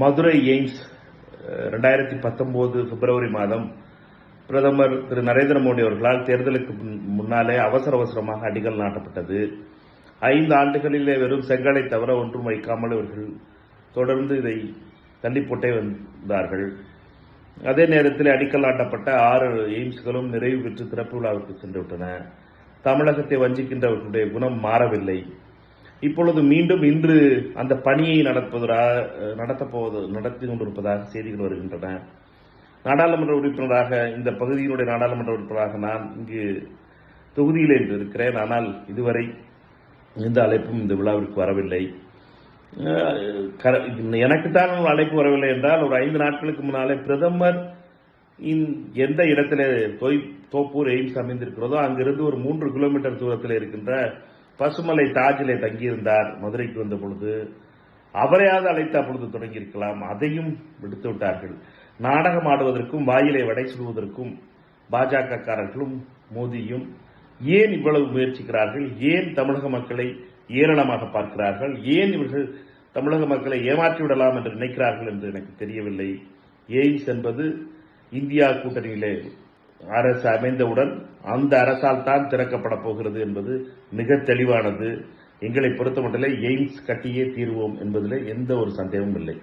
Madurai AIIMS ரெண்டாயிரத்தி பத்தொன்பது பிப்ரவரி மாதம் பிரதமர் திரு நரேந்திர மோடி அவர்களால் தேர்தலுக்கு முன்னாலே அவசர அவசரமாக அடிக்கல் நாட்டப்பட்டது. ஐந்து ஆண்டுகளிலே வெறும் செங்கலை தவிர ஒன்றும் வைக்காமல் இவர்கள் தொடர்ந்து இதை தள்ளி போட்டே வந்தார்கள். அதே நேரத்தில் அடிக்கல் நாட்டப்பட்ட ஆறு எய்ம்ஸ்களும் நிறைவு பெற்று திறப்பு விழாவிற்கு சென்று விட்டன தமிழகத்தை வஞ்சிக்கின்றவர்களுடைய குணம் மாறவில்லை. இப்பொழுது மீண்டும் இன்று அந்த பணியை நடப்பதாக நடத்தப்போவது நடத்தி கொண்டிருப்பதாக செய்திகள் வருகின்றன. நாடாளுமன்ற உறுப்பினராக இந்த பகுதியினுடைய நாடாளுமன்ற உறுப்பினராக நான் இங்கு தொகுதியில் என்று இருக்கிறேன் ஆனால் இதுவரை எந்த அழைப்பும் இந்த விழாவிற்கு வரவில்லை. கர- எனக்குத்தான் அழைப்பு வரவில்லை என்றால் ஒரு ஐந்து நாட்களுக்கு முன்னாலே பிரதமர் எந்த இடத்திலே தொய் தோப்பூர் எய்ம்ஸ் அமைந்திருக்கிறதோ அங்கிருந்து ஒரு மூன்று கிலோமீட்டர் தூரத்தில் இருக்கின்ற பசுமலை தாஜிலே தங்கியிருந்தார் மதுரைக்கு வந்த பொழுது. அவரையாவது அழைத்து அப்பொழுது தொடங்கியிருக்கலாம். அதையும் விடுத்து விட்டார்கள். நாடகம் ஆடுவதற்கும் வாயிலை வடை சுடுவதற்கும் பாஜகக்காரர்களும் மோதியும் ஏன் இவ்வளவு முயற்சிக்கிறார்கள்? ஏன் தமிழக மக்களை ஏளனமாக பார்க்கிறார்கள்? ஏன் இவர்கள் தமிழக மக்களை ஏமாற்றி விடலாம் என்று நினைக்கிறார்கள் என்று எனக்கு தெரியவில்லை. எய்ம்ஸ் என்பது இந்தியா கூட்டணியிலே அரசு அமைந்தவுடன் அந்த அரசால் தான் திறக்கப்பட போகிறது என்பது மிக தெளிவானது. எங்களை பொறுத்தமட்டிலே எய்ம்ஸ் கட்டியே தீர்வோம் என்பதில் எந்த ஒரு சந்தேகமும் இல்லை.